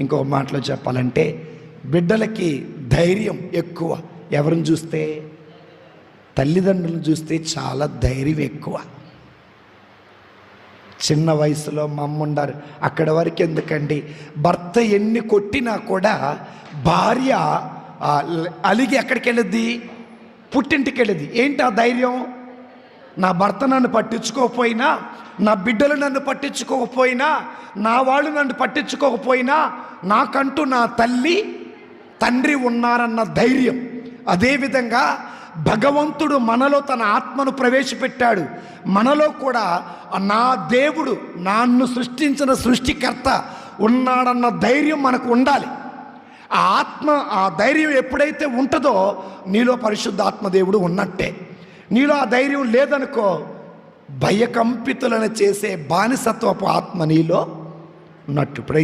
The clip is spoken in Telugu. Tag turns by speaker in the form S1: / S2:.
S1: ఇంకొక మాటలో చెప్పాలంటే బిడ్డలకి ధైర్యం ఎక్కువ. ఎవరిని చూస్తే? తల్లిదండ్రులను చూస్తే చాలా ధైర్యం ఎక్కువ. చిన్న వయసులో మా అమ్మ ఉండారు. అక్కడ వరకు ఎందుకండి? భర్త ఎన్ని కొట్టినా కూడా భార్య అలిగి ఎక్కడికి వెళ్ళిద్ది పుట్టింటికి వెళ్ళింది ఏంటి ఆ ధైర్యం? నా భర్త నన్ను పట్టించుకోకపోయినా నా బిడ్డలు నన్ను పట్టించుకోకపోయినా నా వాళ్ళు నన్ను పట్టించుకోకపోయినా నాకంటూ నా తల్లి తండ్రి ఉన్నారన్న ధైర్యం. అదేవిధంగా భగవంతుడు మనలో తన ఆత్మను ప్రవేశపెట్టాడు. మనలో కూడా నా దేవుడు నన్ను సృష్టించిన సృష్టికర్త ఉన్నాడన్న ధైర్యం మనకు ఉండాలి. ఆ ఆత్మ ఆ ధైర్యం ఎప్పుడైతే ఉంటుందో నీలో పరిశుద్ధ ఆత్మదేవుడు ఉన్నట్టే. నీలో ఆ ధైర్యం లేదనుకో భయకంపితులను చేసే బానిసత్వపు ఆత్మ నీలో ఉన్నట్టు.